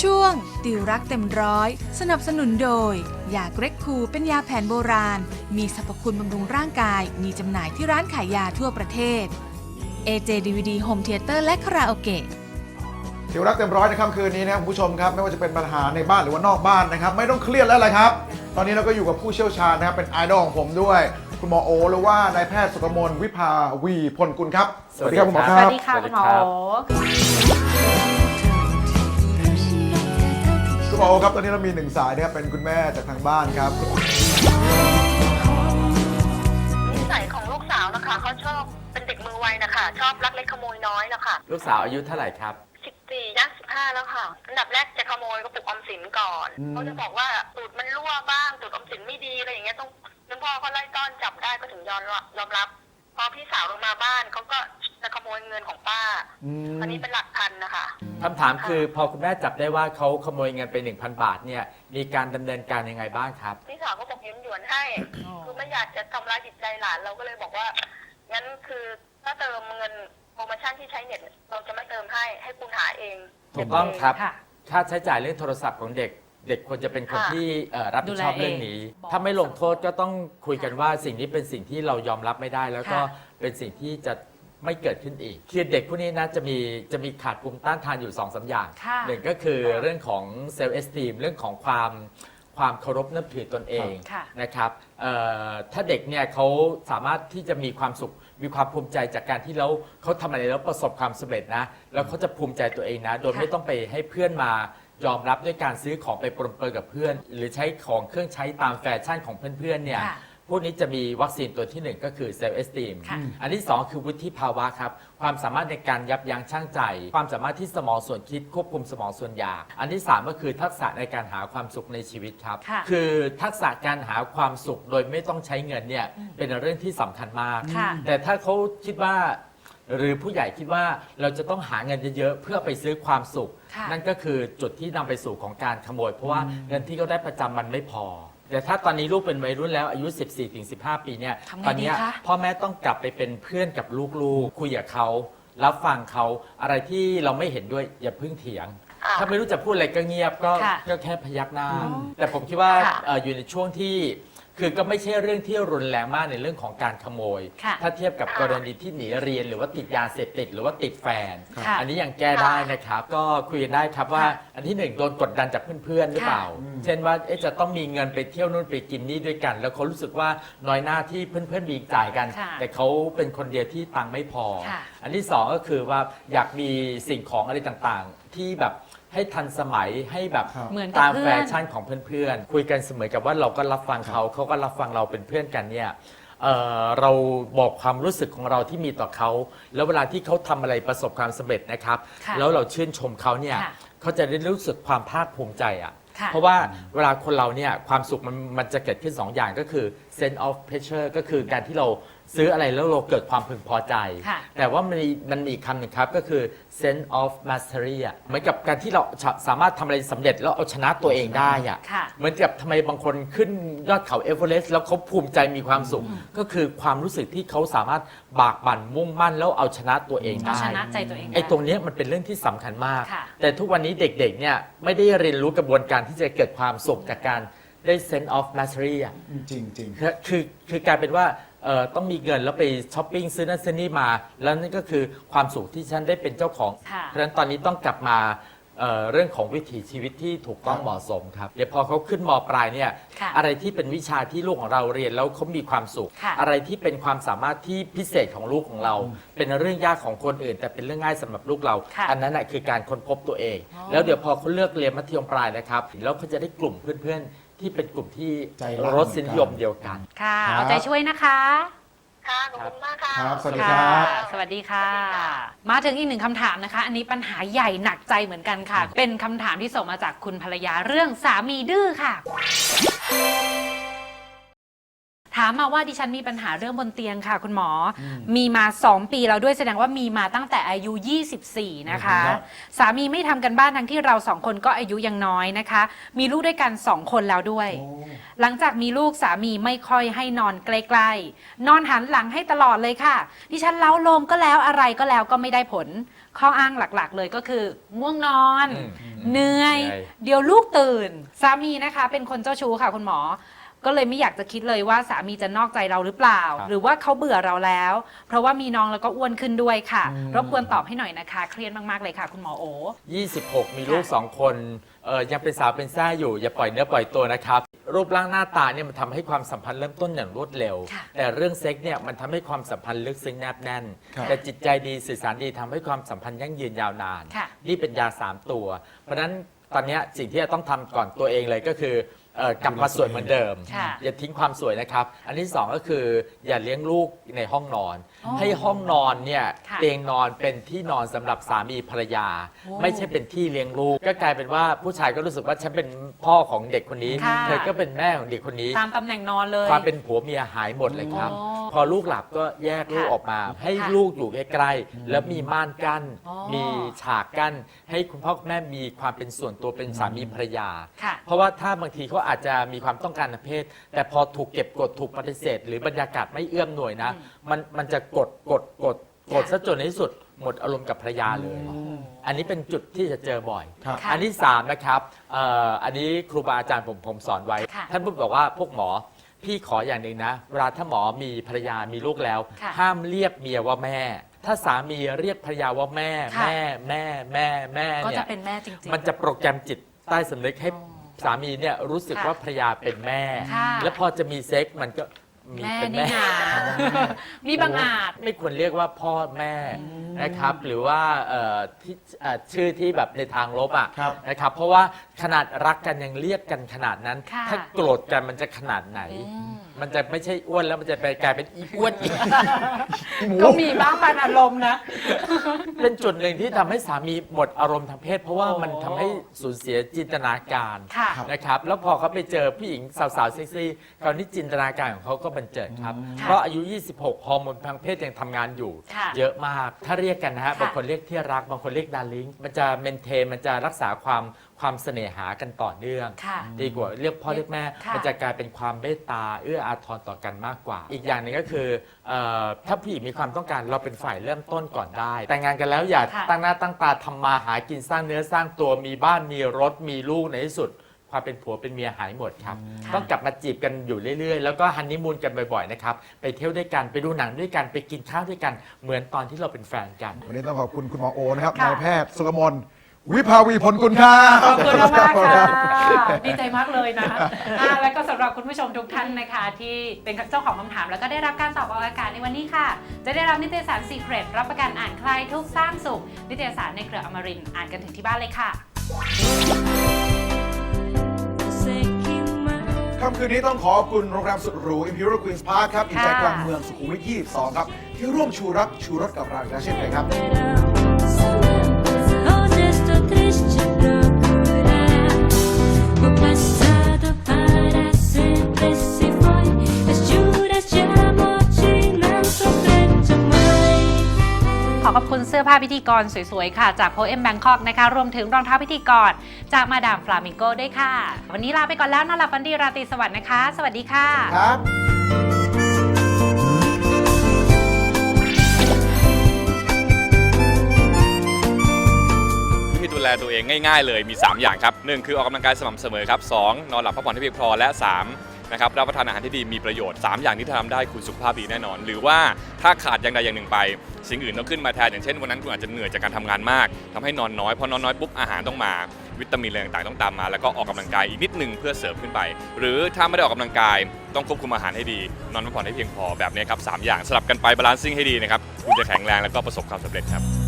ช่วง ติวรักเต็มร้อย สนับสนุนโดย ยาเกรกคูเป็นยาแผนโบราณ มีสรรพคุณบำรุงร่างกาย มีจำหน่ายที่ร้านขายยาทั่วประเทศ AJ DVD Home Theater และคาราโอเกะทิวรักเต็มร้อยในค่ำคืนนี้นะครับคุณผู้ชมครับไม่ว่าจะเป็นปัญหาในบ้านหรือว่านอกบ้านนะครับ ไม่ต้องเครียดแล้วอะไรครับ ตอนนี้เราก็อยู่กับผู้เชี่ยวชาญนะครับเป็นไอดอลของผมด้วย คุณหมอโอหรือว่านายแพทย์สุกมลวิภาวีพลกุลครับ สวัสดีครับคุณหมอคครัรับสวัสดีค่ะคุณหมอคุณหมอ โอครับ ตอนนี้เรามีหนึ่งสายนะครับเป็นคุณแม่จากทางบ้านครับ นิสัยของลูกสาวนะคะเขาชอบเป็นเด็กมือไวนะคะ ชอบลักเล็กขโมยน้อยนะคะลูกสาวอายุเท่าไหร่ครับ สิบสี่ย่างสิบห้าแล้วค่ะ อันดับแรกจะขโมยกระปุกออมสินก่อนอืม เขาจะบอกว่าตูดมันรั่วบ้างตูดออมสินไม่ดีอะไรอย่างเงี้ยต้องคุณพ่อเขาไล่ต้อนจับได้ก็ถึงยอมรับยอมรับ พอพี่สาวลงมาบ้านเขาก็ จะขโมยเงินของป้าอืมอันนี้เป็นหลักพันนะคะ คำถามคือพอคุณแม่จับได้ว่าเขาขโมยเงินไป 1,000 บาทเนี่ยมีการดำเนินการยังไงบ้างครับ พี่สาวก็บอกหยวนหยวนๆให้ คือไม่อยากจะทำร้ายจิตใจหลานเราก็เลยบอกว่า งั้นคือถ้าเติมเงินโปรโมชั่นที่ใช้เน็ตเราจะไม่เติมให้ให้คุณหาเองถูกต้องครับ ค่ะ ค่าใช้จ่ายเรื่องโทรศัพท์ของเด็ก เด็กควรจะเป็นคนค่ะ ที่เอ่อรับผิดชอบดูแลเองเรื่องนี้ บอกถ้าไม่ลงโทษก็ต้องคุยกันว่าสิ่งนี้เป็นสิ่งที่เรายอมรับไม่ได้ แล้วก็ค่ะ เป็นสิ่งที่จะ ไม่เกิดขึ้นอีกคือเด็กพวกนี้นะจะมีจะมีขาดภูมิต้านทานอยู่2อสาอย่างค่ะหนึ่งก็คือเรื่องของเซลล์เอสตีมเรื่องของความความเคารพนับถือตนเองค่ะนะครับเอ่อถ้าเด็กเนี่ยเขาสามารถที่จะมีความสุขมีความภูมิใจจากการที่แล้วเขาทำอะไรแล้วประสบความสำเร็จนะแล้วเขาจะภูมิใจตัวเองนะโดยค่ะ ไม่ต้องไปให้เพื่อนมายอมรับด้วยการซื้อของไปปรนเปรอกับเพื่อน หรือใช้ของเครื่องใช้ตามแฟชั่นของเพื่อนๆเนี่ย ค่ะพ วกนี้จะมีวัคซีนตัวที่หนึ่งก็คือเซลล์เอสตีมค่ะ อันที่ 2 คือวุฒิภาวะครับ ความสามารถในการยับยั้งชั่งใจ ความสามารถที่สมองส่วนคิดควบคุมสมองส่วนอยาก อันที่ 3 ก็คือทักษะในการหาความสุขในชีวิตครับ ค่ะคือทักษะการหาความสุขโดยไม่ต้องใช้เงินเนี่ยเป็นเรื่องที่สำคัญมาก ค่ะ แต่ถ้าเขาคิดว่า หรือผู้ใหญ่คิดว่าเราจะต้องหาเงินเยอะๆเพื่อไปซื้อความสุข ค่ะ นั่นก็คือจุดที่นำไปสู่ของการขโมย เพราะว่าเงินที่เขาได้ประจำมันไม่พอ แต่ถ้าตอนนี้ลูกเป็นวัยรุ่นแล้วอายุ 14-15 ปีเนี่ยทำไงตอนเนี้ยดีคะพ่อแม่ต้องกลับไปเป็นเพื่อนกับลูกๆ คุยกับเขารับฟังเขาอะไรที่เราไม่เห็นด้วยอย่าเพึ่งเถียงค่ะ ถ้าไม่รู้จะพูดอะไรก็เงียบก็ค่ะก็แค่พยักหน้า แต่ผมคิดว่าค่ะ เอ่ออยู่ในช่วงที่ คือก็ไม่ใช่เรื่องที่รุนแรงมากในเรื่องของการขโมย ค่ะ ถ้าเทียบกับกรณีที่หนีเรียน หรือว่าติดยาเสพติดหรือว่าติดแฟน ค่ะ อันนี้ยังแก้ได้นะครับ ก็คุยกันได้ครับว่าค่ะอันที่หนึ่งโดนกดดันจากเพื่อนๆหรือเปล่า เช่นว่าเอ๊ะจะต้องมีเงินไปเที่ยวนู่นไปกินนี่ด้วยกัน แล้วเขารู้สึกว่าน้อยหน้าที่เพื่อนๆมีจ่ายกัน ค่ะแต่เขาเป็นคนเดียวที่ตังค์ไม่พอ ค่ะอันที่สองก็คือว่าอยากมีสิ่งของอะไรต่างๆ ที่แบบ ให้ทันสมัยให้แบบครับ เหมือนกับตามเพื่แฟอน ชั่นของเพื่อนๆ คุยกันเสมอกับว่าเราก็รับฟังเขาเขาก็รับฟังเราเป็นเพื่อนกันเนี่ยเอ่อเราบอกความรู้สึกของเราที่มีต่อเขา แล้วเวลาที่เขาทำอะไรประสบความสำเร็จนะครับ ค่ะแล้วเราชื่นชมเขาเนี่ยค่ะเขาจะได้รู้สึกความภาคภูมิใจอะค่ะ เพราะว่าเวลาคนเราเนี่ยความสุขมันมันจะเกิดขึ้น2อย่างก็คือ sense of pleasure ก็คือการที่เรา ซื้ออะไรแล้วเราเกิดความพึงพอใจ ค่ะแต่ว่ามันมีมันมีอีกคำหนึ่งครับ ก็คือ sense of mastery อะเหมือนกับการที่เราสามารถทำอะไรสำเร็จแล้วเอาชนะตัวเองได้อะค่ะ เหมือนกับทำไมบางคนขึ้นยอดเขาเอเวอเรสต์แล้วเขาภูมิใจมีความสุข ก็คือความรู้สึกที่เขาสามารถบากบั่นมุ่งมั่นแล้วเอาชนะตัวเองเอาได้ ชนะใจตัวเองด้ ไอ้ตรงเนี้ยมันเป็นเรื่องที่สำคัญมาก ค่ะ แต่ทุกวันนี้เด็กๆ เนี่ยไม่ได้เรียนรู้กระบวนการที่จะเกิดความสุขจากการได้ sense of mastery อะจริงจริงคือคือคือกลายเป็นว่า เอ่อต้องมีเงินแล้วไปช้อปปิ้งซื้อนั่นซื้อนี่มา แล้วนั่นก็คือความสุขที่ฉันได้เป็นเจ้าของ ค่ะ เพราะฉะนั้นตอนนี้ต้องกลับมาเอ่อเรื่องของวิถีชีวิตที่ถูกต้องครับเหมาะสมครับ เดี๋ยวพอเขาขึ้นมปลายเนี่ยค่ะอะไรที่เป็นวิชาที่ลูกของเราเรียนแล้วเขามีความสุข ค่ะ อะไรที่เป็นความสามารถที่พิเศษของลูกของเรา เป็นเรื่องยากของคนอื่น แต่เป็นเรื่องง่ายสำหรับลูกเรา ค่ะอันนั้นแหะคือการค้นพบตัวเองอ๋อแล้วเดี๋ยวพอเขาเลือกเรียนมัธยมปลายนะครับ แล้วเขาจะได้กลุ่มเพื่อนๆ ที่เป็นกลุ่มที่ใจรัก รสนิยมเดียวกัน ค่ะ ครับ เอาใจช่วยนะคะ ค่ะขอบคุณมากค่ะ ครับสวัสดีค่ะรับ สวัสดีค่ะ มาถึงอีกหนึ่งคำถามนะคะ อันนี้ปัญหาใหญ่หนักใจเหมือนกันค่ะ เป็นคำถามที่ส่งมาจากคุณภรรยาเรื่องสามีดื้อค่ะ ถามมาว่าดิฉันมีปัญหาเรื่องบนเตียงค่ะ คุณหมออมีมา 2 ปีแล้วด้วยแสดงว่ามีมาตั้งแต่อายุ 24 นะคะ ครับ สามีไม่ทำกันบ้านทั้งที่เราสองคนก็อายุยังน้อยนะคะ มีลูกด้วยกัน 2 คนแล้วด้วยหลังจากมีลูกสามีไม่ค่อยให้นอนใกล้ๆ นอนหันหลังให้ตลอดเลยค่ะ ดิฉันเล้าโลมก็แล้วอะไรก็แล้วก็ไม่ได้ผล ข้ออ้างหลักๆ เลยก็คือ ง่วงนอน อืม เหนื่อย เหนื่อย เดี๋ยวลูกตื่น สามีนะคะ เป็นคนเจ้าชู้ค่ะคุณหมอ ก็เลยไม่อยากจะคิดเลยว่าสามีจะนอกใจเราหรือเปล่า ครับหรือว่าเขาเบื่อเราแล้ว เพราะว่ามีน้องแล้วก็อ้วนขึ้นด้วยค่ะรบกวนตอบให้หน่อยนะคะ เครียดมากๆเลยค่ะ คุณหมอโอ 26 มีลูก2คนเออยังเป็นสาวเป็นแซ่อยู่ อย่าปล่อยเนื้อปล่อยตัวนะครับ รูปร่างหน้าตาเนี่ยมันทำให้ความสัมพันธ์เริ่มต้นอย่างรวดเร็ว ค่ะ แต่เรื่องเซ็กเนี่ยมันทำให้ความสัมพันธ์ลึกซึ้งแนบแน่น ครับ แต่จิตใจดีสื่อสารดีทำให้ความสัมพันธ์ยั่งยืนยาวนาน ค่ะ นี่เป็นยา 3 ตัว เพราะฉะนั้นตอนเนี้ยสิ่งที่จะต้องทำก่อนตัวเองเลยก็คือ เอ่อกลับมาสวยเหมือนเดิม ค่ะอย่าทิ้งความสวยนะครับ อันที่สองก็คืออย่าเลี้ยงลูกในห้องนอน อ๋อให้ห้องนอนเนี่ยค่ะเตียงนอนเป็นที่นอนสำหรับสามีภรรยา โอ้ไม่ใช่เป็นที่เลี้ยงลูก ก็กลายเป็นว่าผู้ชายก็รู้สึกว่าฉันเป็นพ่อของเด็กคนนี้ค่ะ เธอก็เป็นแม่ของเด็กคนนี้ ตามตำแหน่งนอนเลย ความเป็นผัวเมียหายหมดเลยครับ อ๋อพอลูกหลับก็แยกลูกค่ะออกมา ให้ค่ะลูกอยู่ใกล้ๆแล้วมีม่านกั้น อ๋อมีฉากกั้น ให้คุณพ่อคุณแม่มีความเป็นส่วนตัวเป็นสามีภรรยา ค่ะเพราะว่าถ้าบางทีเขาอาจจะมีความต้องการทางเพศ แต่พอถูกเก็บกดถูกปฏิเสธ หรือบรรยากาศไม่เอื้อมหน่วยนะ มันมันจะกดกดกดกดค่ะซะจนในที่สุดหมดอารมณ์กับภรรยาเลย อันนี้เป็นจุดที่จะเจอบ่อย ครับค่ะอันที่3นะครับเอ่ออันนี้ครูบาอาจารย์ผมผมสอนไว้ ค่ะ ท่านพูดบอกว่าพวกหมอพี่ขออย่างหนึ่งนะเวลาถ้าหมอมีภรรยามีลูกแล้ว ค่ะห้ามเรียกเมียว่าแม่ ถ้าสามีเรียกภรรยาว่าแม่ ค่ะ แม่แม่แม่แม่ก็เนี่จะยเป็นแม่จริงๆมันจะโปรแกรมจิตใต้สำนึกให้อ๋อ สามีเนี่ยรู้สึกค่ะว่าภรรยาเป็นแม่ ค่ะ แล้วพอจะมีเซ็กมันก็ มีแม่เป็นนี่แม่นามีบางอาจ ไม่ควรเรียกว่าพ่อแม่นะครับ หรือว่าเอ่อที่เอ่อชื่อที่แบบในทางลบอะครับ นะครับ เพราะว่าขนาดรักกันยังเรียกกันขนาดนั้น ค่ะ ถ้าโกรธกันมันจะขนาดไหนอืมมันจะไม่ใช่อ้วนแล้วมันจะไปกลายเป็นอีอ้วนอีกพี่หมูก็มีบ้างปานอารมณ์นะ เป็นจุดหนึ่งที่ทำให้สามีหมดอารมณ์ทางเพศ เพราะว่าโอ้มันทำให้สูญเสียจินตนาการค่ะ นะครับ แล้วพอเขาไปเจอผู้หญิงสาวๆเซ็กซี่คราวนี้จินตนาการของเขาก็บันเจิดครับค่ะเพราะอายุ 26 ฮอร์โมนทางเพศยังทำงานอยู่ ค่ะเยอะมาก ถ้าเรียกกันนะฮะ ค่ะ บางคนเรียกที่รัก บางคนเรียกดาริงมันจะเมนเทนมันจะรักษาความความเสน่หากันต่อเนื่อง ค่ะ ดีกว่าเรียกพ่อเรียกแม่ ค่ะ มันจะกลายเป็นความเมตตาเอื้ออาทรต่อกันมากกว่า อีกอย่างหนึ่งก็คือเออถ้าผู้หญิงมีความต้องการเราเป็นฝ่ายเริ่มต้นก่อนได้ แต่งงานกันแล้วอย่าค่ะตั้งหน้าตั้งตาทำมาหากินสร้างเนื้อสร้างตัวมีบ้านมีรถมีลูกในที่สุด ความเป็นผัวเป็นเมียหายหมดครับ ค่ะต้องกลับมาจีบกันอยู่เรื่อยๆ แล้วก็ฮันนีมูนกันบ่อยๆนะครับ ไปเที่ยวด้วยกัน ไปดูหนังด้วยกัน ไปกินข้าวด้วยกัน เหมือนตอนที่เราเป็นแฟนกัน วันนี้ต้องขอบคุณคุณหมอโอนะครับค่ะ นายแพทย์สุกมลวิภาวีผลกุลครับ ขอบคุณมากๆค่ะ ดีใจมากเลยนะอะแล้วก็สำหรับคุณผู้ชมทุกท่านนะคะ ที่เป็นเจ้าของคำถามแล้วก็ได้รับการตอบออกอากาศในวันนี้ค่ะ จะได้รับนิตยสาร Secret รับประกันอ่านคลายทุกข์สร้างสุข นิตยสารในเครืออมรินทร์อ่านกันถึงที่บ้านเลยค่ะ ค่ำคืนนี้ต้องขอบคุณโรงแรมสุดหรู Imperial Queen's Park ครับอยู่ใจค่ะกลางเมืองสุขุมวิท22 ครับ ที่ร่วมชูรักชูรสกับเราอีกแล้วเช่นเคยครับ ขอขอบคุณเสื้อผ้าพิธีกรสวยๆ ค่ะ จาก Poem Bangkok นะคะ รวมถึงรองเท้าพิธีกร จากมาดามฟลามิงโกด้วยค่ะ วันนี้ลาไปก่อนแล้วนอนหลับฝันดีราตรีสวัสดิ์นะคะ สวัสดีค่ะ ครับที่ดูแลตัวเองง่ายๆเลยมี 3 อย่างครับหนึ่งคือออกกำลังกายสม่ำเสมอครับสองนอนหลับพักผ่อนให้เพียงพอและ 3 นะครับรับประทานอาหารที่ดีมีประโยชน์ 3 อย่างที่ทำได้คุณสุขภาพดีแน่นอน หรือว่าถ้าขาดอย่างใดอย่างหนึ่งไป สิ่งอื่นต้องขึ้นมาแทนอย่างเช่นวันนั้นคุณอาจจะเหนื่อยจากการทำงานมากทำให้นอนน้อยพอนอนน้อยปุ๊บอาหารต้องมาวิตามินอะไรต่างๆต้องตามมา แล้วก็ออกกำลังกายอีกนิดนึงเพื่อเสริมขึ้นไป หรือถ้าไม่ได้ออกกำลังกายต้องควบคุมอาหารให้ดี นอนพักผ่อนให้เพียงพอแบบนี้ครับสามอย่างสลับกันไปบาลานซิ่งให้ดีนะครับคุณจะแข็งแรงแล้วก็ประสบความสำเร็จครับ